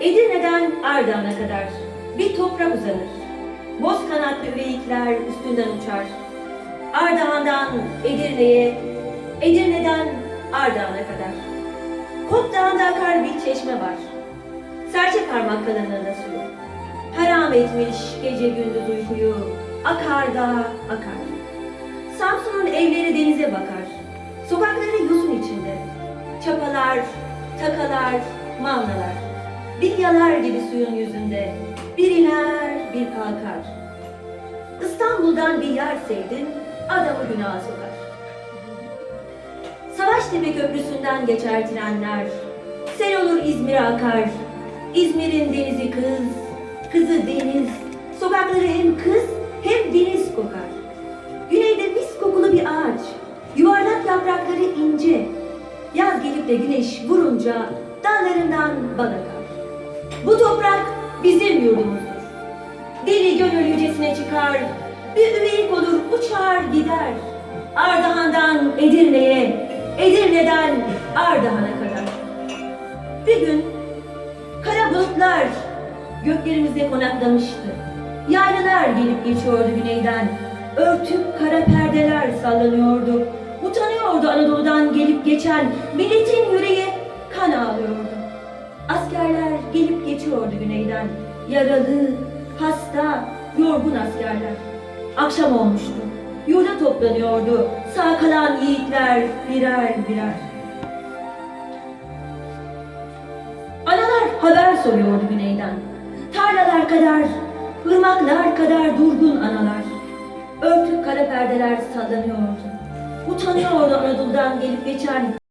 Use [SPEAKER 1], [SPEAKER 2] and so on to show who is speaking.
[SPEAKER 1] Edirne'den Ardahan'a kadar bir toprak uzanır. Boz kanatlı üveyikler üstünden uçar. Ardahan'dan Edirne'ye, Edirne'den Ardahan'a kadar. Kop Dağı'nda akar bir çeşme var. Serçe parmak kalınlığında suyu. Haram etmiş gece gündüz uykuyu. Akar da akar. Samsun'un evleri denize bakar. Sokakları yosun içinde. Çapalar, takalar, mavnalar. Bilyalar gibi suyun yüzünde. Bir iner, bir kalkar. İstanbul'dan bir yer sevdin, adamı günaha sokar. Savaştepe Köprüsü'nden geçer trenler. Sel olur İzmir'e akar. İzmir'in denizi kız, kızı deniz. Sokakları hem kız hem deniz kokar. Güneyde mis kokulu bir ağaç. Yuvarlak yaprakları ince. Yaz gelip de güneş vurunca dallarından bal akar. Bu toprak bizim yurdumuzdur. Deli gönül yücesine çıkar, bir üveyik olur uçar gider. Ardahan'dan Edirne'ye, Edirne'den Ardahan'a kadar. Bir gün kara bulutlar göklerimizde konaklamıştı. Yaylalar gelip geçiyordu güneyden. Örtük kara perdeler sallanıyordu. Utanıyordu Anadolu'dan gelip geçen milletin yüreği kan ağlıyordu. Askerler gelip geçiyordu güneyden. Yaralı, hasta, yorgun askerler. Akşam olmuştu. Yurda toplanıyordu. Sağ kalan yiğitler birer birer. Analar haber soruyordu güneyden. Tarlalar kadar, ırmaklar kadar durgun analar. Örtük kara perdeler sallanıyordu. Utanıyordu Anadolu'dan gelip geçen